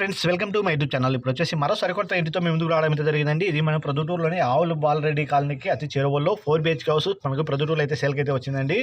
Friends welcome to my YouTube channel. ఇప్పుడు వచ్చేసి మరో సరికొత్త ఇంటితో మేము ముందుకు రావడం అయితే జరిగిందండి. ఇది మన ప్రొద్దుటూరులోని ఆవులు బాలరెడ్డి కాలనీకి అతి చేరువల్లో ఫోర్ బిహెచ్కే హౌస్ మనకు ప్రొద్దుటూరులో అయితే సేల్కి అయితే వచ్చిందండి.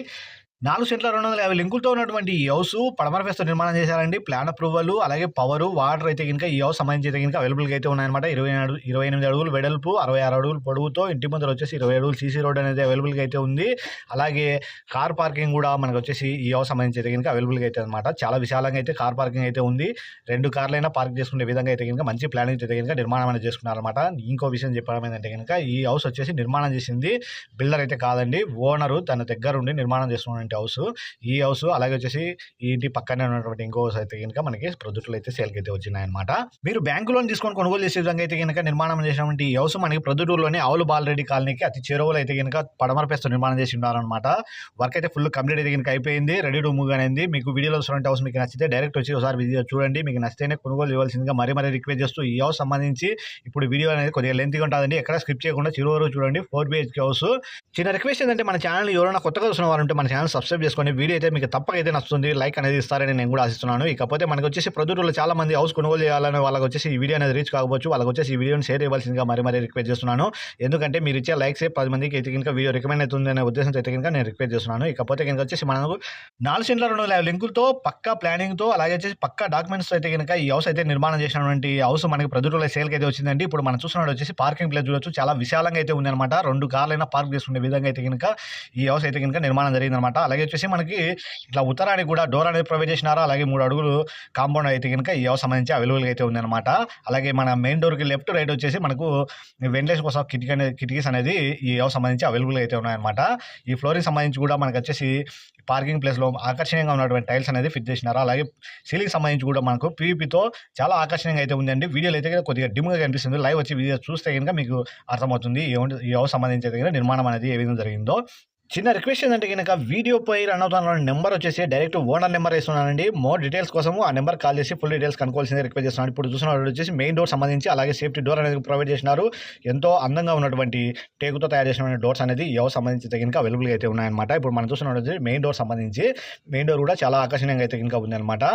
నాలుగు సెంట్ల రెండు వందల యాభై లింకులతో ఉన్నటువంటి ఈ హౌస్ పడమర ఫేస్తో నిర్మాణం చేశారండి. ప్లాన్ అప్రూవల్ అలాగే పవర్ వాటర్ అయితే కనుక ఈ హౌస్ సంబంధించి అయితే కనుక అవైలబుల్గా అయితే ఉన్నాయన్నమాట. ఇరవై ఇరవై ఎనిమిది అడుగులు వెడల్పు అరవై ఆరు అడుగులు పొడవుతో ఇంటి ముందర వచ్చేసి ఇరవై అడుగులు సీసీ రోడ్ అనేది అవైలబుల్గా అయితే ఉంది. అలాగే కార్ పార్కింగ్ కూడా మనకు వచ్చేసి ఈ హౌస్ సంబంధించి అయితే కనుక అవైలబుల్గా అయితే అనమాట చాలా విశాలంగా అయితే కార్ పార్కింగ్ అయితే ఉంది. రెండు కార్లైనా పార్క్ చేసుకునే విధంగా అయితే కనుక మంచి ప్లానింగ్ అయితే కనుక నిర్మాణం అనేది చేసుకున్నారన్నమాట. ఇంకో విషయం చెప్పడం ఏంటంటే కనుక ఈ హౌస్ వచ్చేసి నిర్మాణం చేసింది బిల్డర్ అయితే కాదండి ఓనరు తన దగ్గర ఉండి నిర్మాణం ఉన్నటువంటి హౌస్. ఈ హౌస్ అలాగే వచ్చేసి ఈ ఇంటి పక్కనే ఉన్నటువంటి ఇంకో హౌస్ అయితే కనుక మనకి ప్రొద్దుట్లు అయితే సేల్కి అయితే వచ్చినాయన్నమాట. మీరు బ్యాంకు లోన్ తీసుకొని కొనుగోలు చేసే విధంగా అయితే కనుక నిర్మాణం చేసినటువంటి ఈ హౌస్ మనకి ప్రొద్దుటూరులోని ఆవులు బాలరెడ్డి కాలనీకి అతి చేరువలో అయితే కనుక పడమరపేస్తో నిర్మాణం చేసి ఉన్నారనమాట వర్క్ అయితే ఫుల్ కంప్లీట్ అయితే కనుక అయిపోయింది. రెడీ టు మూవ్ అనేది మీకు వీడియోలో చూడండి హౌస్ మీకు నచ్చితే డైరెక్ట్ వచ్చి ఒకసారి వీడియో చూడండి. మీకు నచ్చితేనే కొనుగోలు ఇవ్వాల్సిందిగా మరీ మరీ రిక్వెస్ట్ చేస్తూ ఈ హౌస్ సంబంధించి ఇప్పుడు వీడియో అనేది కొద్దిగా లెంత్గా ఉంటుందండి. ఎక్కడ స్కిప్ చేయకుండా చిరువరకు చూడండి. Four BHK house. చిన్న రిక్వెస్ట్ ఏంటంటే మన ఛానల్ ఎవరైనా కొత్తగా చూసిన వారు ఉంటే మన ఛానల్ సబ్స్క్రైబ్ చేసుకోండి. వీడియో అయితే మీకు తప్పక అయితే నచ్చుతుంది. లైక్ అనేది ఇస్తారని నేను కూడా ఆశిస్తున్నాను. ఇకపోతే మనకు వచ్చేసి ప్రొద్దుటూరులో చాలా మంది హౌస్ కొనుగోలు చేయాలని వాళ్ళకి వచ్చేసి ఈ వీడియో అనేది రీచ్ కాకపోవచ్చు. వాళ్ళకి వచ్చేసి ఈ వీడియోని షేర్ ఇవ్వాల్సిందిగా మరీ మరీ రిక్వెస్ట్ చేస్తున్నాను. ఎందుకంటే మీరు ఇచ్చే లైక్స్ పది మందికి అయితే కనుక వీడియో రికమెండ్ అవుతుంది అనే ఉద్దేశంతో అయితే కనుక నేను రిక్వెస్ట్ చేస్తున్నాను. ఇకపోతే కనుక వచ్చేసి మనకు నాలుగు సెంట్ల రెండు లింకులతో పక్కా ప్లానింగ్తో అలాగే వచ్చేసి పక్కా డాక్యుమెంట్స్ అయితే కనుక ఈ హౌస్ అయితే నిర్మాణం చేసినటువంటి హౌస్ మనకి ప్రొద్దుటూరులో సేల్కి అయితే వచ్చిందండి ఇప్పుడు మనం చూస్తున్నాడు వచ్చేసి పార్కింగ్ ప్లేస్ చూడొచ్చు. చాలా విశాలంగా అయితే ఉందన్నమాట. రెండు కార్లైనా పార్క్ చేసుకునే విధంగా అయితే కనుక ఈ హౌస్ అయితే కనుక నిర్మాణం జరిగిందనమాట అలాగే వచ్చేసి మనకి ఇట్లా ఉత్తరానికి కూడా డోర్ అనేది ప్రొవైడ్ చేసినారా? అలాగే మూడు అడుగులు కాంపౌండ్ అయితే కనుక ఈ సంబంధించి అవైలబుల్గా అయితే ఉందన్నమాట. అలాగే మన మెయిన్ డోర్కి లెఫ్ట్ రైట్ వచ్చేసి మనకు వెంటిలేషన్ కోసం కిటికీ అనేది కిటికీస్ అనేది ఈ హౌస్ సంబంధించి అవైలబుల్గా అయితే ఉన్నాయన్నమాట. ఈ ఫ్లోరింగ్ సంబంధించి కూడా మనకు వచ్చేసి పార్కింగ్ ప్లేస్లో ఆకర్షణీయంగా ఉన్నటువంటి టైల్స్ అనేది ఫిట్ చేసినారు? అలాగే సీలింగ్ సంబంధించి కూడా మనకు పీవీపీతో చాలా ఆకర్షణీయంగా అయితే ఉందండి. వీడియోలు అయితే కొద్దిగా డిమ్గా కనిపిస్తుంది. లైవ్ వచ్చి వీడియో చూస్తే కనుక మీకు అర్థమవుతుంది. ఈ ఈ సంబంధించి అయితే నిర్మాణం అనేది ఏ విధంగా జరిగిందో. చిన్న రిక్వెస్ట్ ఏంటంటే కనుక వీడియో పై రన్ అవుతాను నెంబర్ వచ్చేసి డైరెక్ట్ ఓనర్ నెంబర్ వేస్తున్నానండి. మోర్ డీటెయిల్స్ కోసం ఆ నెంబర్ కాల్ చేసి ఫుల్ డీటెయిల్స్ కనుకోవాల్సిందే రిక్వెస్ట్ చేస్తున్నాను. ఇప్పుడు చూసిన వచ్చేసి మెయిన్ డోర్ సంబంధించి అలాగే సేఫ్టీ డోర్ అనేది ప్రొవైడ్ చేసినారు. ఎంతో అందంగా ఉన్నటువంటి టేకుతో తయారు చేసిన డోర్స్ అనేది ఎవరు సంబంధించి అయితే అవైలబుల్గా అయితే ఉన్నాయన్నమాట. ఇప్పుడు మనం చూసిన మెయిన్ డోర్ సంబంధించి మెయిన్ డోర్ కూడా చాలా ఆకర్షణీయంగా అయితే కనుక ఉందన్నమాట.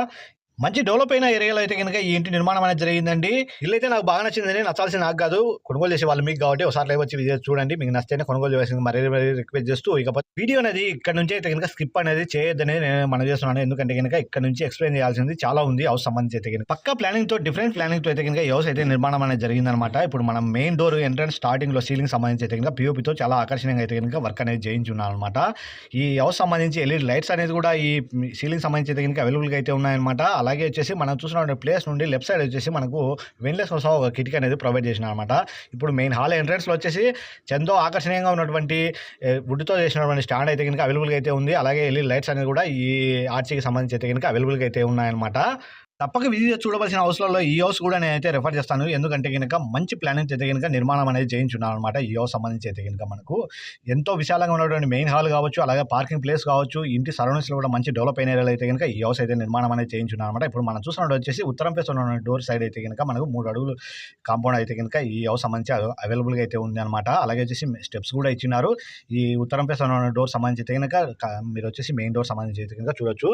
మంచి డెవలప్ అయిన ఏరియాలో అయితే కనుక ఈ ఇంటి నిర్మాణం అనేది జరిగిందండి. ఇల్లు అయితే నాకు బాగా నచ్చిందని నచ్చాల్సిన నాకు కాదు. కొనుగోలు చేసే వాళ్ళు మీకు కాబట్టి ఒకసారి వచ్చి చూడండి. మీకు నచ్చితేనే కొనుగోలు చేయాల్సింది మరీ మరీ రిక్వెస్ట్ చేస్తూ ఇకపోతే వీడియో అనేది ఇక్కడ నుంచి అయితే కనుక స్కిప్ అనేది చేయొద్దని నేను మనం చేస్తున్నాను. ఎందుకంటే కనుక ఇక్కడ నుంచి ఎక్స్ప్లెయిన్ చేయాల్సింది చాలా ఉంది. హౌస్ సంబంధించి అయితే కనుక పక్క ప్లానింగ్తో డిఫరెంట్ ప్లానింగ్తో అయితే కనుక హౌస్ అయితే నిర్మాణం అనేది జరిగిందనమాట. ఇప్పుడు మనం మెయిన్ డోర్ ఎంట్రన్స్ స్టార్టింగ్లో సీలింగ్ సంబంధించి అయితే కనుక పిఓపితో చాలా ఆకర్షణీయంగా అయితే కనుక వర్క్ అనేది చేయించున్నాను అనమాట ఈ హౌస్ సంబంధించి ఎల్ఈడి లైట్స్ అనేది కూడా ఈ సీలింగ్ సంబంధించి అయితే కనుక అవైలబుల్గా అయితే ఉన్నాయన్నమాట. అలాగే వచ్చేసి మనం చూసిన ప్లేస్ నుండి లెఫ్ట్ సైడ్ వచ్చేసి మనకు వెన్లెస్ కోసం ఒక కిటికీ అనేది ప్రొవైడ్ చేసిన అనమాట ఇప్పుడు మెయిన్ హాల్ ఎంట్రన్స్లో వచ్చేసి ఎంతో ఆకర్షణీయంగా ఉన్నటువంటి వుడ్తో చేసినటువంటి స్టాండ్ అయితే కనుక అవైలబుల్గా అయితే ఉంది. అలాగే వెళ్ళి లైట్స్ అనేది కూడా ఈ ఆర్చీకి సంబంధించి అయితే కనుక అవైలబుల్గా అయితే ఉన్నాయన్నమాట. తప్పక విజిట్ చూడవలసిన హౌస్లలో ఈ హౌస్ కూడా నేనైతే రెఫర్ చేస్తాను. ఎందుకంటే కనుక మంచి ప్లానింగ్ అయితే కనుక నిర్మాణం అనేది చేయించున్నాను అనమాట ఈ హౌస్ సంబంధించి అయితే కనుక మనకు ఎంతో విశాలంగా ఉన్నటువంటి మెయిన్ హాల్ కావచ్చు అలాగే పార్కింగ్ ప్లేస్ కావచ్చు ఇంటి సరౌండింగ్స్లో కూడా మంచి డెవలప్ అయిన ఏరియాలో అయితే కనుక ఈ హౌస్ అయితే నిర్మాణం అనేది చేయించున్నాను అనమాట ఇప్పుడు మనం చూసినట్టు వచ్చేసి ఉత్తరం ఫేస్ ఉన్న డోర్ సైడ్ అయితే కనుక మనకు మూడు అడుగులు కాంపౌండ్ అయితే కనుక ఈ హౌస్ సంబంధించి అవైలబుల్గా అయితే ఉంది అనమాట అలాగే వచ్చేసి స్టెప్స్ కూడా ఇచ్చినారు ఈ ఉత్తరం ఫేస్ ఉన్న డోర్ సంబంధించి అయితే కనుక మీరు వచ్చేసి మెయిన్ డోర్ సంబంధించి అయితే కనుక చూడొచ్చు.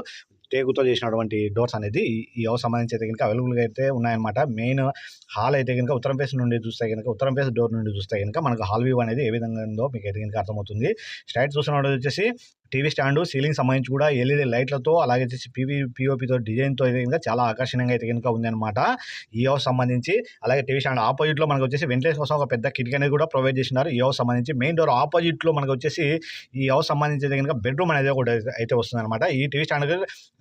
టేకుతో చేసినటువంటి డోర్స్ అనేది ఈ- హౌస్ సంబంధించి అయితే కనుక అవైలబుల్గా అయితే ఉన్నాయన్నమాట. మెయిన్ హాల్ అయితే కనుక ఉత్తరం ఫేస్ నుండి చూస్తే కనుక ఉత్తరం ఫేస్ డోర్ నుండి చూస్తే కనుక మనకు హాల్ వ్యూ అనేది ఏ విధంగా ఉందో మీకు అయితే కనుక అర్థమవుతుంది. స్ట్రైట్ చూసిన వచ్చేసి టీవీ స్టాండ్ సీలింగ్ సంబంధించి కూడా ఎల్ఈడి లైట్లతో అలాగే వచ్చేసి పీవీ పిఓపితో డిజైన్తో కనుక చాలా ఆకర్షణీయంగా అయితే కనుక ఉందన్నమాట. ఈ హౌస్ సంబంధించి అలాగే టీవీ స్టాండ్ ఆపోజిట్లో మనకు వచ్చేసి వెంటిలేషన్ కోసం ఒక పెద్ద కిటికీ అనేది కూడా ప్రొవైడ్ చేసినారు. ఈ హౌస్ సంబంధించి మెయిన్ డోర్ ఆపోజిట్లో మనకు వచ్చేసి ఈ హౌస్ సంబంధించి అయితే కనుక బెడ్రూమ్ అనేది ఒకటి అయితే వస్తుంది అనమాట ఈ టీవీ స్టాండ్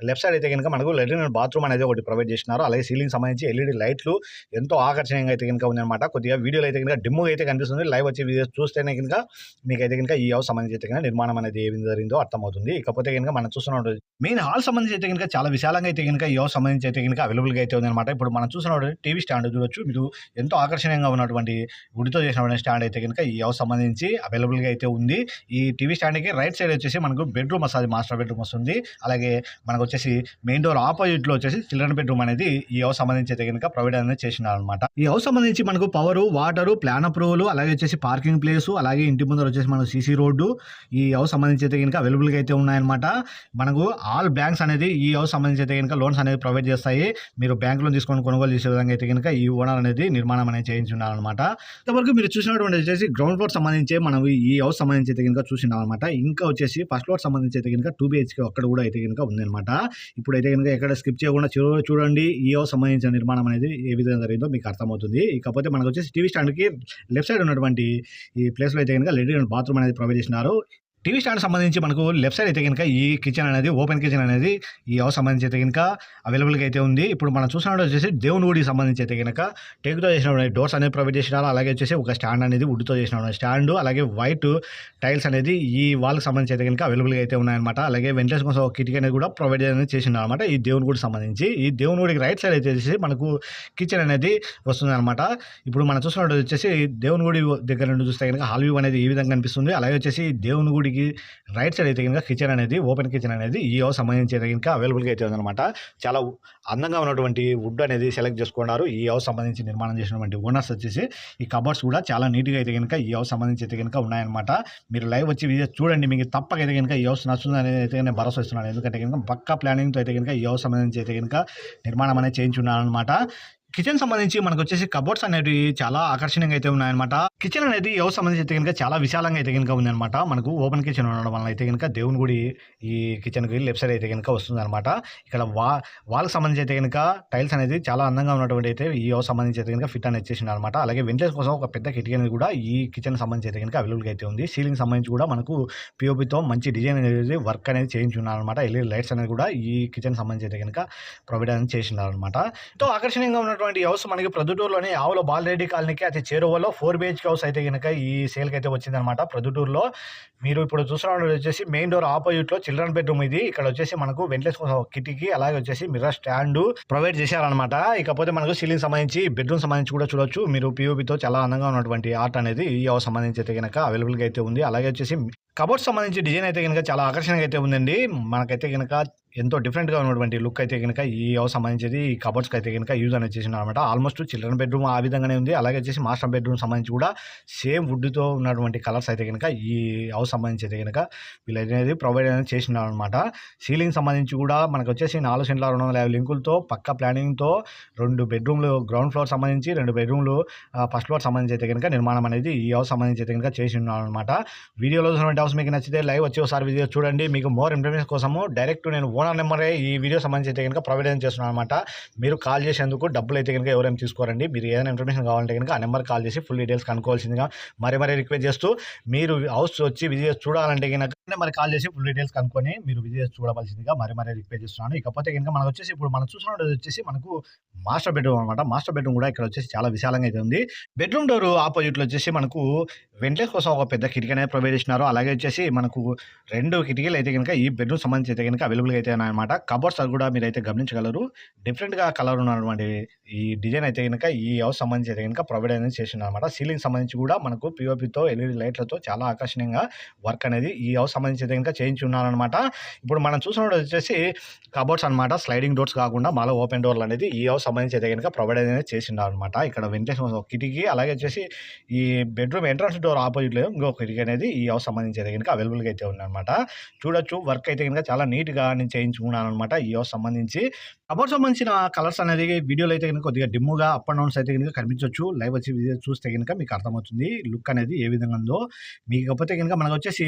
లెఫ్ట్ సైడ్ అయితే కనుక మనకు లెట్రిన్ బాత్రూమ్ అనేది ఒకటి ప్రొవైడ్ చేసినారు. అలాగే సీలింగ్ సంబంధించి ఎల్ఈడి లైట్లు ఎంతో ఆకర్షణీయంగా అయితే కనుక ఉందన్నమాట. కొద్దిగా వీడియోలు అయితే కనుక డిమ్ అయితే కనిపిస్తుంది. లైవ్ వచ్చి వీడియోస్ చూస్తేనే కనుక మీకు అయితే కనుక ఈ హౌస్ సంబంధించి అయితే కనుక నిర్మాణం అనేది ఏమి జరిగిందో జరిగిందో అర్థమవుతుంది. ఇకపోతే కనుక మనం చూస్తున్నాడు మెయిన్ హాల్ సంబంధించి అయితే కనుక చాలా విశాలంగా అయితే కనుక ఈ హౌస్ సంబంధించి అయితే కనుక అవైలబుల్గా అయితే ఉందన్నమాట. ఇప్పుడు మనం చూస్తున్నాడు టీవీ స్టాండ్ చూడొచ్చు. మీరు ఎంతో ఆకర్షణీయంగా ఉన్నటువంటి గుడితో చేసినటువంటి స్టాండ్ అయితే కనుక ఈ హౌస్ సంబంధించి అవైలబుల్గా అయితే ఉంది. ఈ టీవీ స్టాండ్కి రైట్ సైడ్ వచ్చేసి మనకు బెడ్రూమ్ వస్తుంది మాస్టర్ బెడ్రూమ్ వస్తుంది. అలాగే మనకు వచ్చేసి మెయిన్ డోర్ ఆపోజిట్లో వచ్చేసి చిల్డ్రన్ బెడ్రూమ్ అనేది ఈ హౌస్ సంబంధించి అయితే కనుక ప్రొవైడ్ అనేది చేసినారనమాట ఈ హౌస్ సంబంధించి మనకు పవర్ వాటర్ ప్లాన్ అప్రూవల్ అలాగే వచ్చేసి పార్కింగ్ ప్లేస్ అలాగే ఇంటి ముందర వచ్చేసి మనకు సీసీ రోడ్డు ఈ హౌస్ సంబంధించి అయితే కనుక అవైలబుల్గా అయితే ఉన్నాయన్నమాట. మనకు ఆల్ బ్యాంక్స్ అనేది ఈ హౌస్ సంబంధించి అయితే కనుక లోన్స్ అనేది ప్రొవైడ్ చేస్తాయి. మీరు బ్యాంక్ లోన్ తీసుకొని కొనుగోలు చేసే విధంగా అయితే కనుక ఈ ఓనర్ అనేది నిర్మాణం అనేది చేయించి ఉన్నారనమాట ఇంతవరకు మీరు చూసినటువంటి వచ్చేసి గ్రౌండ్ ఫ్లోర్ సంబంధించి మనం ఈ హౌస్ సంబంధించి అయితే కనుక చూసినాం అనమాట ఇంకా వచ్చేసి ఫస్ట్ ఫ్లోర్ సంబంధించి అయితే కనుక టూ బిహెచ్కే అక్కడ కూడా అయితే కనుక ఉందన్నమాట. ఇప్పుడు అయితే కనుక ఎక్కడ స్కిప్ చేయకుండా చూ- చూడండి. ఈ హౌస్ సంబంధించిన నిర్మాణం అనేది ఏ విధంగా జరిగిందో మీకు అర్థమవుతుంది. ఇకపోతే మనకు వచ్చేసి టీవీ స్టాండ్కి లెఫ్ట్ సైడ్ ఉన్నటువంటి ఈ ప్లేస్లో అయితే కనుక లెడీ బాత్రూమ్ అనేది ప్రొవైడ్ చేసినారు. టీవీ స్టాండ్ సంబంధించి మనకు లెఫ్ట్ సైడ్ అయితే కనుక ఈ కిచెన్ అనేది ఓపెన్ కిచెన్ అనేది ఈ హౌస్ సంబంధించి అయితే కనుక అవైలబుల్గా అయితే ఉంది. ఇప్పుడు మనం చూసినట్టు వచ్చేసి దేవుని గుడికి సంబంధించి అయితే కనుక టేక్తో చేసిన డోర్స్ అనేది ప్రొవైడ్ చేసినారు. అలాగే వచ్చేసి ఒక స్టాండ్ అనేది వుడ్తో చేసిన స్టాండ్ అలాగే వైట్ టైల్స్ అనేది ఈ వాళ్ళకి సంబంధించి అయితే కనుక అవైలబుల్గా అయితే ఉన్నాయన్నమాట. అలాగే వెంటిలేషన్ కోసం ఒక కిటికీ అనేది కూడా ప్రొవైడ్ అనేది చేసినారు అనమాట ఈ దేవుని గుడికి సంబంధించి. ఈ దేవుని గుడికి రైట్ సైడ్ అయితే వచ్చేసి మనకు కిచెన్ అనేది వస్తుంది అనమాట ఇప్పుడు మనం చూసినట్టు వచ్చేసి దేవుని గుడి దగ్గర నుండి చూస్తే కనుక హాల్ వ్యూ అనేది ఈ విధంగా కనిపిస్తుంది. అలాగే వచ్చేసి దేవుని గుడి గుడికి రైట్ సైడ్ అయితే కనుక కిచెన్ అనేది ఓపెన్ కిచెన్ అనేది ఈ హౌస్ సంబంధించి అయితే కనుక అవైలబుల్గా అయితే ఉందన్నమాట చాలా అందంగా ఉన్నటువంటి వుడ్ అనేది సెలెక్ట్ చేసుకున్నారు. ఈ హౌస్ సంబంధించి నిర్మాణం చేసినటువంటి ఓనర్స్ వచ్చేసి ఈ కబర్స్ కూడా చాలా నీట్గా అయితే కనుక ఈ హౌస్ సంబంధించి అయితే కనుక ఉన్నాయన్నమాట. మీరు లైవ్ వచ్చి చూడండి. మీకు తప్పక అయితే కనుక ఈ హౌస్ నచ్చుతుంది అనేది అయితే నేను భరోసా ఇస్తున్నాను. ఎందుకంటే కనుక పక్క ప్లానింగ్తో అయితే కనుక ఈ హౌస్ సంబంధించి అయితే కనుక నిర్మాణం అనేది చేయించున్నాను అనమాట కిచెన్ సంబంధించి మనకు వచ్చేసి కబోర్డ్స్ అనేవి చాలా ఆకర్షణీయంగా అయితే ఉన్నాయన్నమాట. కిచెన్ అనేది ఎవరు సంబంధించి అయితే కనుక చాలా విశాలంగా అయితే కనుక ఉందన్నమాట. మనకు ఓపెన్ కిచెన్ ఉండడం వల్ల అయితే కనుక దేవుని గుడి ఈ కిచెన్కి లెఫ్ట్ సైడ్ అయితే కనుక వస్తుంది అనమాట ఇక్కడ వా వాళ్ళకి సంబంధించి అయితే కనుక టైల్స్ అనేది చాలా అందంగా ఉన్నటువంటి అయితే ఈ హౌస్ సంబంధించి అయితే కనుక ఫిట్ అనేది చేసిన అనమాట అలాగే వెంటిలేషన్ కోసం ఒక పెద్ద కిటికీ అనేది కూడా ఈ కిచెన్ సంబంధించి అయితే కనుక అవైలబుల్గా అయితే ఉంది. సీలింగ్ సంబంధించి కూడా మనకు పిఓపితో మంచి డిజైన్ అనేది వర్క్ అనేది చేయించున్నారు అనమాట ఎల్ఈడి లైట్స్ అనేది కూడా ఈ కిచెన్ సంబంధించి అయితే కనుక ప్రొవైడ్ అనేది చేసినారనమాట సో ఎంతో ఆకర్షణీయంగా ఉన్నటువంటి హౌస్ మనకి ప్రొద్దుటూరులోని ఆవుల బాలరెడ్డి కాలనీకి అతి చేరువలో ఫోర్ బిహెచ్కే హౌస్ అయితే కనుక ఈ సేల్కి అయితే వచ్చిందనమాట ప్రొద్దుటూరులో మీరు ఇప్పుడు చూస్తున్నది వచ్చేసి మెయిన్ డోర్ ఆపోజిట్లో చిల్డ్రన్ బెడ్రూమ్ ఇది. ఇక్కడ వచ్చేసి మనకు వెంటిలేషన్ కోసం కిటికీ అలాగే వచ్చేసి మిర్రర్ స్టాండ్ ప్రొవైడ్ చేశారనమాట ఇకపోతే మనకు సీలింగ్ సంబంధించి బెడ్రూమ్ సంబంధించి కూడా చూడొచ్చు. మీరు పీఓపీతో చాలా అందంగా ఉన్నటువంటి ఆర్ట్ అనేది ఈ హౌస్ సంబంధించి అయితే కనుక అవైలబుల్గా అయితే ఉంది. అలాగే వచ్చేసి కబోర్డ్ సంబంధించి డిజైన్ అయితే కనుక చాలా ఆకర్షణగా అయితే ఉందండి. మనకైతే కనుక ఎంతో డిఫరెంట్గా ఉన్నటువంటి లుక్ అయితే కనుక ఈ హౌస్ సంబంధించి ఈ కబోర్డ్స్కి అయితే కనుక యూజ్ అనేది చేసిన అనమాట ఆల్మోస్ట్ చిల్డ్రన్ బెడ్రూమ్ ఆ విధంగానే ఉంది. అలాగే వచ్చేసి మాస్టర్ బెడ్రూమ్ సంబంధించి కూడా సేమ్ వుడ్తో ఉన్నటువంటి కలర్స్ అయితే కనుక ఈ హౌస్ సంబంధించి అయితే కనుక వీళ్ళు అనేది ప్రొవైడ్ అనేది చేసినారు అనమాట సీలింగ్ సంబంధించి కూడా మనకు వచ్చేసి నాలుగు సెంట్ల రెండు వందల యాభై లింకులతో పక్క ప్లానింగ్తో రెండు బెడ్రూమ్లు గ్రౌండ్ ఫ్లోర్ సంబంధించి రెండు బెడ్రూమ్లు ఫస్ట్ ఫ్లోర్ సంబంధించి అయితే కనుక నిర్మాణం అనేది ఈ హౌస్ సంబంధించి అయితే కనుక చేసి ఉన్నారనమాట వీడియోలో చూసినటువంటి హౌస్ మీకు నచ్చితే లైవ్ వచ్చి ఒకసారి వీడియో చూడండి. మీకు మోర్ ఇన్ఫర్మేషన్ కోసము డైరెక్ట్ నేను ఓనర్ నెంబరే ఈ వీడియో సంబంధించి అయితే కనుక ప్రొవైడ్ చేస్తున్నాను అనమాట మీరు కాల్ చేసేందుకు డబ్బులు అయితే కనుక ఎవరైనా తీసుకోరండి. మీరు ఏదైనా ఇన్ఫర్మేషన్ కావాలంటే కనుక ఆ నెంబర్ కాల్ చేసి ఫుల్ డీటెయిల్స్ కనుక్కోవాల్సిందిగా మరీ మరి రిక్వెస్ట్ చేస్తూ మీరు హౌస్ వచ్చి విజిట్ చూడాలంటే కనుక మరి కాల్ చేసి ఫుల్ డీటెయిల్స్ కనుక్కొని మీరు విజిట్ చూడవలసిందిగా మరి మరి రిక్వెస్ట్ చేస్తున్నాను. ఇకపోతే కనుక మనకు వచ్చేసి ఇప్పుడు మనం చూసినట్టు వచ్చేసి మనకు మాస్టర్ బెడ్రూమ్ అనమాట మాస్టర్ బెడ్రూమ్ కూడా ఇక్కడ వచ్చేసి చాలా విశాలంగా అయితే ఉంది. బెడ్రూమ్ డోర్ ఆపోజిట్లో వచ్చేసి మనకు వెంటిలేషన్ కోసం ఒక పెద్ద కిటికీ అనేది ప్రొవైడ్ చేసినారు. అలాగే వచ్చేసి మనకు రెండు కిటికీలు అయితే కనుక ఈ బెడ్రూమ్ సంబంధించి అయితే కనుక అవైలబుల్గా అయితే అనమాట కబోర్డ్స్ అది కూడా మీరు అయితే గమనించగలరు డిఫరెంట్గా కలర్ ఉన్నటువంటి ఈ డిజైన్ అయితే కనుక ఈ హౌస్ సంబంధించి అయితే కనుక ప్రొవైడ్ అనేది చేసింది అనమాట సీలింగ్ సంబంధించి కూడా మనకు పిఓపితో ఎల్ఈడి లైట్లతో చాలా ఆకర్షణీయంగా వర్క్ అనేది ఈ హౌస్ సంబంధించి కనుక చేయించి ఉన్నారనమాట ఇప్పుడు మనం చూసినప్పుడు వచ్చేసి కబోర్డ్స్ అనమాట స్లైడింగ్ డోర్స్ కాకుండా మళ్ళీ ఓపెన్ డోర్లు అనేది ఈ హౌస్ సంబంధించి అయితే కనుక ప్రొవైడ్ అనేది చేసిండారు అనమాట ఇక్కడ వెంటిలేషన్ ఒక కిటికీ అలాగే వచ్చేసి ఈ బెడ్రూమ్ ఎంట్రన్స్ డోర్ ఆపోజిట్లో ఇంకో కిటికీ అనేది ఈ హౌస్ సంబంధించి అయితే కనుక అవైలబుల్గా అయితే ఉందన్నమాట. చూడొచ్చు వర్క్ అయితే కనుక చాలా నీట్గా నేను చేయించుకున్నాను అనమాట ఈ హౌస్ సంబంధించి. కబోర్డ్ సంబంధించిన కలర్స్ అనేది వీడియోలో అయితే కనుక కొద్దిగా డిమ్ముగా అప్ అండ్ డౌన్స్ అయితే కనుక కనిపించవచ్చు లైవ్ వచ్చి చూస్తే కనుక మీకు అర్థమవుతుంది లుక్ అనేది ఏ విధంగా ఉందో. మీకు కాకపోతే కనుక మనకు వచ్చేసి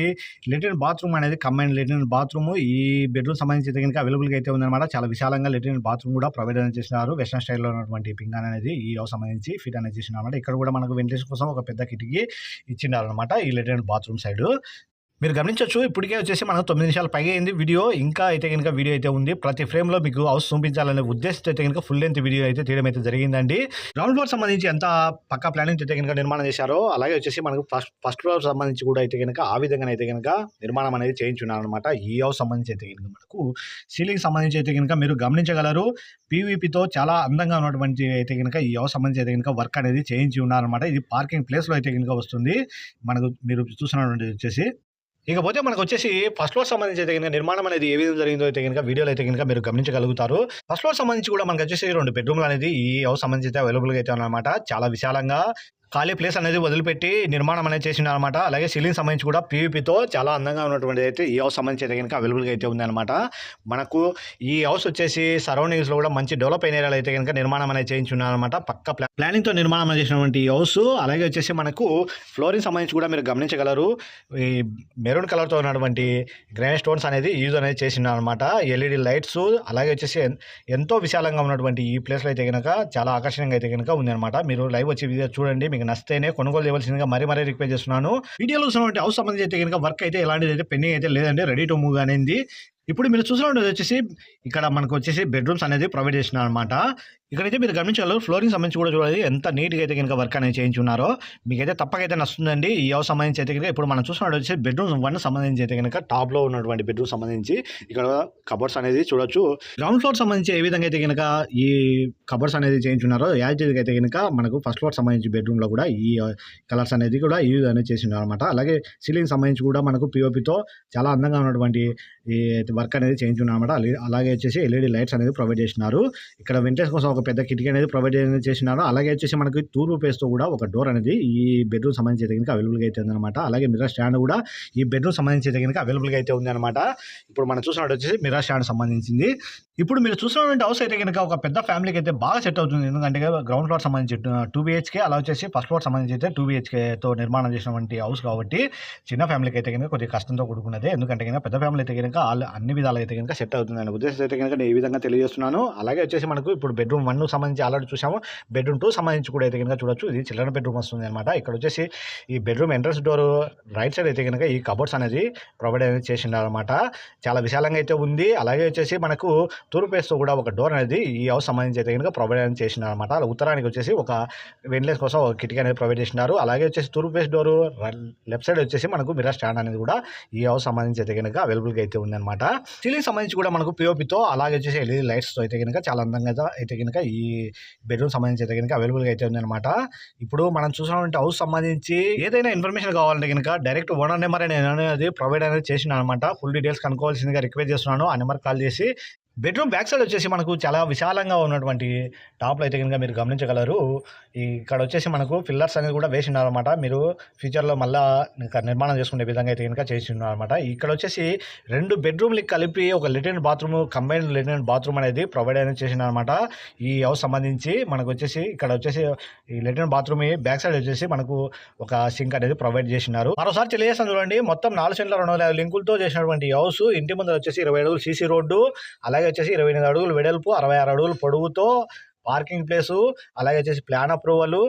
లిటిల్ బాత్రూమ్ అనేది కంబైన్ లెట్రిన్ బాత్రూమ్. ఈ బెడ్రూమ్ సంబంధించి కనుక అవైలబుల్గా అయితే ఉందన్నమాట. చాలా విశాలంగా లెట్రిన్ బాత్రూమ్ కూడా ప్రొవైడ్ అనేది చేసినారు వెస్టర్న్ స్టైల్లో ఉన్నటువంటి పింగాన్ అనేది ఈ హౌస్ సంబంధించి ఫిట్ అనేది చేసినారు అనమాట ఇక్కడ కూడా మనకు వెంటిలేషన్ కోసం ఒక పెద్ద కిటికీ ఇచ్చిండారనమాట ఈ లెట్రిన్ బాత్రూమ్ సైడ్. మీరు గమనించవచ్చు ఇప్పటికే వచ్చేసి మనకు తొమ్మిది నిమిషాలు పైగా అయింది వీడియో ఇంకా అయితే కనుక వీడియో అయితే ఉంది ప్రతి ఫ్రేమ్లో మీకు హౌస్ చూపించాలనే ఉద్దేశంతో అయితే కనుక ఫుల్ లెంత్ వీడియో అయితే తీయడం అయితే జరిగిందండి గ్రౌండ్ ఫ్లోర్ సంబంధించి ఎంత పక్క ప్లానింగ్ అయితే కనుక నిర్మాణం చేశారో అలాగే వచ్చేసి మనకు ఫస్ట్ ఫస్ట్ ఫ్లోర్ సంబంధించి కూడా అయితే కనుక ఆ విధంగా అయితే కనుక నిర్మాణం అనేది చేయించున్నారు అనమాట ఈ హౌస్ సంబంధించి అయితే కనుక మనకు సీలింగ్ సంబంధించి అయితే కనుక మీరు గమనించగలరు పీవీపీతో చాలా అందంగా ఉన్నటువంటి అయితే కనుక ఈ హౌస్ సంబంధించి అయితే కనుక వర్క్ అనేది చేయించి ఉన్నారనమాట ఇది పార్కింగ్ ప్లేస్లో అయితే కనుక వస్తుంది మనకు మీరు చూస్తున్నటువంటి వచ్చేసి ఇకపోతే మనకు వచ్చేసి ఫస్ట్ ఫ్లోర్ సంబంధించి అయితే కనుక నిర్మాణం అనేది ఏ విధంగా జరిగిందో అయితే కనుక వీడియోలో అయితే కనుక మీరు గమనించగలుగుతారు. ఫస్ట్ ఫ్లోర్ సంబంధించి కూడా మనకు వచ్చేసి రెండు బెడ్రూమ్లు అనేది ఈ హౌస్ సంబంధించి అయితే అవైలబుల్గా అయితే అనమాట చాలా విశాలంగా ఖాళీ ప్లేస్ అనేది వదిలిపెట్టి నిర్మాణం అనేది చేసిండు అనమాట అలాగే సీలింగ్ సంబంధించి కూడా పీవీపీతో చాలా అందంగా ఉన్నటువంటి అయితే ఈ హౌస్ సంబంధించి అయితే కనుక అవైలబుల్గా అయితే ఉందన్నమాట. మనకు ఈ హౌస్ వచ్చేసి సరౌండింగ్స్లో కూడా మంచి డెవలప్ అయిన ఏరియాలో అయితే కనుక నిర్మాణం అనేది చేయించున్నారనమాట పక్క ప్లా ప్లానింగ్తో నిర్మాణం చేసినటువంటి ఈ హౌస్ అలాగే వచ్చేసి మనకు ఫ్లోరింగ్ సంబంధించి కూడా మీరు గమనించగలరు. ఈ మెరూన్ కలర్తో ఉన్నటువంటి గ్రానైట్ స్టోన్స్ అనేది యూజ్ అనేది చేసినారు అనమాట ఎల్ఈడి లైట్స్ అలాగే వచ్చేసి ఎంతో విశాలంగా ఉన్నటువంటి ఈ ప్లేస్లో అయితే కనుక చాలా ఆకర్షణీయంగా అయితే కనుక ఉంది అనమాట మీరు లైవ్ వచ్చి చూడండి. మీకు నచ్చితేనే కొనుగోలు చేయవలసిందిగా మరీ మరీ రిక్వెస్ట్ చేస్తున్నాను. వీడియోలో చూసినటువంటి హౌస్ సంబంధించి అయితే కనుక వర్క్ అయితే ఎలాంటిది అయితే పెండింగ్ అయితే లేదండి రెడీ టు మూవ్ అనేది. ఇప్పుడు మీరు చూసినట్టు వచ్చేసి ఇక్కడ మనకు వచ్చేసి బెడ్రూమ్స్ అనేది ప్రొవైడ్ చేసిన అనమాట ఇక్కడైతే మీరు గమనించగలరు ఫ్లోరింగ్ సంబంధించి కూడా చూడాలి ఎంత నీట్గా అయితే కనుక వర్క్ అనేది చేయించున్నారో. మీకైతే తప్పకైతే నచ్చుతుందండి. ఈ హౌస్ సంబంధించి అయితే కనుక ఇప్పుడు మనం చూసినట్టు వచ్చేసి బెడ్రూమ్ వన్ సంబంధించి అయితే కనుక టాప్లో ఉన్నటువంటి బెడ్రూమ్ సంబంధించి ఇక్కడ కబోర్డ్స్ అనేది చూడొచ్చు. గ్రౌండ్ ఫ్లోర్ సంబంధించి ఏ విధంగా అయితే కనుక ఈ కబోర్డ్స్ అనేది చేయించున్నారో యాజ్ అయితే కనుక మనకు ఫస్ట్ ఫ్లోర్ సంబంధించి బెడ్రూమ్లో కూడా ఈ కలర్స్ అనేది కూడా యూజ్ అనేది చేసినారు అనమాట అలాగే సీలింగ్ సంబంధించి కూడా మనకు పిఓపితో చాలా అందంగా ఉన్నటువంటి ఈ వర్క్ అనేది చేయించున్నారు అలాగే వచ్చేసి ఎల్ఈడి లైట్స్ అనేది ప్రొవైడ్ చేసినారు. ఇక్కడ వెంటేజ్ కోసం ఒక పెద్ద కిటికీ అనేది ప్రొవైడ్ అనేది చేసినారు. అలాగే వచ్చేసి మనకి తూర్పు పేస్తో కూడా ఒక డోర్ అనేది ఈ బెడ్రూమ్ సంబంధించి అయితే కనుక అవైలబుల్గా అయితే ఉందన్నమాట. అలాగే మిర్రర్ స్టాండ్ కూడా ఈ బెడ్రూమ్ సంబంధించి అయితే కనుక అవైలబుల్గా అయితే ఉంది అనమాట ఇప్పుడు మనం చూసినట్టు వచ్చేసి మిర్రర్ స్టాండ్ సంబంధించింది. ఇప్పుడు మీరు చూసినటువంటి హౌస్ అయితే కనుక ఒక పెద్ద ఫ్యామిలీకి అయితే బాగా సెట్ అవుతుంది. ఎందుకంటే గ్రౌండ్ ఫ్లోర్ సంబంధించి టూ బీహెచ్కే అలా వచ్చేసి ఫస్ట్ ఫ్లోర్ సంబంధించి అయితే టూ బీహెచ్కేతో నిర్మాణం చేసినటువంటి హౌస్ కాబట్టి చిన్న ఫ్యామిలీకి అయితే కనుక కొద్దిగా కష్టంతో కూడుకున్నదే. ఎందుకంటే కనుక పెద్ద ఫ్యామిలీ అయితే కనుక ఆల్ అన్ని విధాలు అయితే కనుక సెట్ అవుతుంది అనే ఉద్దేశం అయితే కనుక నేను ఈ విధంగా తెలియజేస్తున్నాను. అలాగే వచ్చేసి మనకు ఇప్పుడు బెడ్రూమ్ వన్ సంబంధించి ఆల్రెడీ చూసాము బెడ్రూమ్ టూ సంబంధించి కూడా అయితే కనుక చూడొచ్చు. ఇది చిల్డ్రన్ బెడ్రూమ్ వస్తుంది అనమాట ఇక్కడ వచ్చేసి ఈ bedroom entrance door right side అయితే కనుక ఈ కబోర్డ్స్ అనేది ప్రొవైడ్ అనేది చేసిండారు అనమాట చాలా విశాలంగా అయితే ఉంది. అలాగే వచ్చేసి మనకు తూర్పు ఫేస్తో కూడా ఒక డోర్ అనేది ఈ హౌస్ సంబంధించి అయితే కనుక ప్రొవైడ్ అనేది చేసినారు అలా ఉత్తరానికి వచ్చేసి ఒక వెంట్లేస్ కోసం ఒక కిటికీ అనేది ప్రొవైడ్ చేసినారు అలాగే వచ్చేసి తూర్పు ఫేస్ డోర్ లెఫ్ట్ సైడ్ వచ్చేసి మనకు మిర్రర్ స్టాండ్ అనేది కూడా ఈ హౌస్ సంబంధించి అయితే కనుక అవైలబుల్గా అయితే ఉందన్నమాట. సీలింగ్ సంబంధించి కూడా మనకు పిఓపితో అలాగే వచ్చేసి ఎల్ఈడి లైట్స్తో అయితే కనుక చాలా అందంగా అయితే కనుక ఈ బెడ్రూమ్ సంబంధించి అయితే కనుక అవైలబుల్గా అయితే ఉందన్నమాట. ఇప్పుడు మనం చూసినటువంటి హౌస్ సంబంధించి ఏదైనా ఇన్ఫర్మేషన్ కావాలంటే కనుక డైరెక్ట్ ఓనర్ నెంబర్ నేను అనేది ప్రొవైడ్ అనేది చేసిన అనమాట ఫుల్ డీటెయిల్స్ కనుక్కోవాల్సిందిగా రిక్వెస్ట్ చేస్తున్నాను. ఆ నెంబర్ కాల్ చేసి బెడ్రూమ్ బ్యాక్ సైడ్ వచ్చేసి మనకు చాలా విశాలంగా ఉన్నటువంటి టాప్లో అయితే కనుక మీరు గమనించగలరు. ఈ ఇక్కడ వచ్చేసి మనకు పిల్లర్స్ అనేది కూడా వేసి ఉన్నారన్నమాట. మీరు ఫ్యూచర్లో మళ్ళా ఇంకా నిర్మాణం చేసుకునే విధంగా అయితే కనుక చేసి ఉన్నారన్నమాట. ఇక్కడ వచ్చేసి రెండు బెడ్రూమ్లకి కలిపి ఒక latrine bathroom combined latrine bathroom అనేది ప్రొవైడ్ అనేది చేసినారన్నమాట ఈ హౌస్ సంబంధించి మనకు వచ్చేసి ఇక్కడ వచ్చేసి ఈ లెటిన్ బాత్రూమ్ బ్యాక్ సైడ్ వచ్చేసి మనకు ఒక సింక్ అనేది ప్రొవైడ్ చేసినారు మరోసారి తెలియజేస్తాను చూడండి. మొత్తం నాలుగు సెంట్ల రెండు వందల లింకులతో చేసినటువంటి హౌస్. ఇంటి ముందర వచ్చేసి ఇరవై అడుగులు సీసీ రోడ్డు. అలాగే వచ్చేసి ఇరవై ఎనిమిది అడుగులు వెడల్పు అరవై ఆరు అడుగులు పొడవుతో పార్కింగ్ ప్లేసు అలాగే వచ్చేసి ప్లాన్ అప్రూవల్.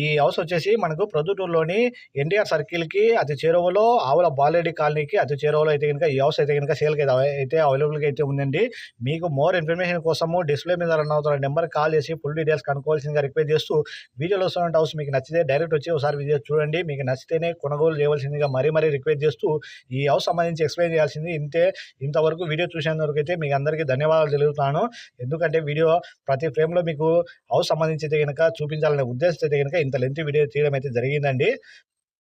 ఈ హౌస్ వచ్చేసి మనకు ప్రొద్దుటూరులోని ఎన్టీఆర్ సర్కిల్కి అతి చేరువలో ఆవుల బాలరెడ్డి కాలనీకి అతి చేరువలో అయితే కనుక ఈ హౌస్ అయితే కనుక సేల్కి అయితే అవైలబుల్గా అయితే ఉందండి. మీకు మోర్ ఇన్ఫర్మేషన్ కోసము డిస్ప్లే మీద రన్ అవుతున్న నెంబర్ కాల్ చేసి ఫుల్ డీటెయిల్స్ కనుక్కోవాల్సిందిగా రిక్వెస్ట్ చేస్తూ వీడియోలో వస్తున్న హౌస్ మీకు నచ్చితే డైరెక్ట్ వచ్చి ఒకసారి వీడియో చూడండి. మీకు నచ్చితేనే కొనుగోలు చేయవలసిందిగా మరీ మరీ రిక్వెస్ట్ చేస్తూ ఈ హౌస్ సంబంధించి ఎక్స్ప్లెయిన్ చేయాల్సింది. ఇంతే ఇంతవరకు వీడియో చూసేందుకు అయితే మీకు అందరికీ ధన్యవాదాలు తెలుగుతాను ఎందుకంటే వీడియో ప్రతి ఫ్రేమ్లో మీకు హౌస్ సంబంధించి అయితే కనుక చూపించాలనే ఉద్దేశం అయితే కనుక ఇంత లెంత్ వీడియో తీయడం అయితే జరిగిందండి.